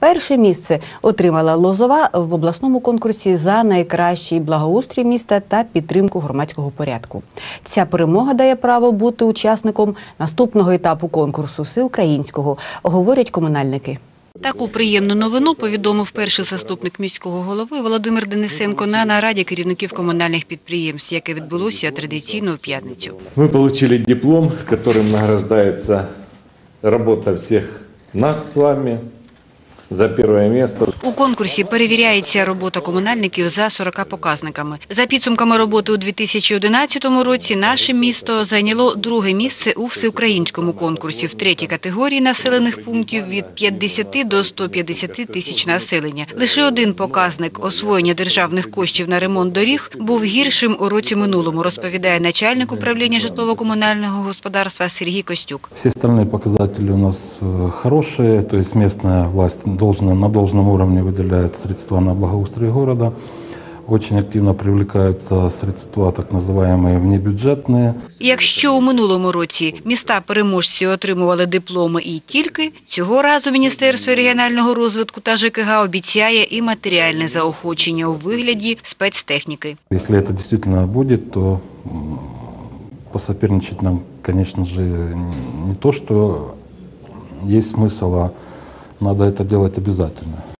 Перше місце отримала Лозова в обласному конкурсі за найкращий благоустрій міста та підтримку громадського порядку. Ця перемога дає право бути учасником наступного етапу конкурсу всеукраїнського, говорять комунальники. Таку приємну новину повідомив перший заступник міського голови Володимир Денисенко на нараді керівників комунальних підприємств, яке відбулося традиційно в п'ятницю. Мы получили диплом, которым награждается работа всех нас с вами за первое место. У конкурсі перевіряється робота комунальників за 40 показниками. За підсумками роботи у 2011 році наше місто зайняло друге місце у всеукраїнському конкурсі в третій категорії населених пунктів від 50 до 150 тисяч населення. Лише один показник освоєння державних коштів на ремонт доріг був гіршим у році минулому, розповідає начальник управління житлово-комунального господарства Сергій Костюк. Все остальные показатели у нас э, хорошие, то есть местная власть должна, на должном уровне выделяет средства на благоустрие города. Очень активно привлекаются средства так называемые внебюджетные. Якщо у минулому році міста-переможці отримували дипломи і тільки, цього разу Міністерство регіонального розвитку та ЖКГ обіцяє і матеріальне заохочення у вигляді спецтехніки. Если это действительно будет, то м, посоперничать нам, конечно же, не то, что есть смысл, а надо это делать обязательно.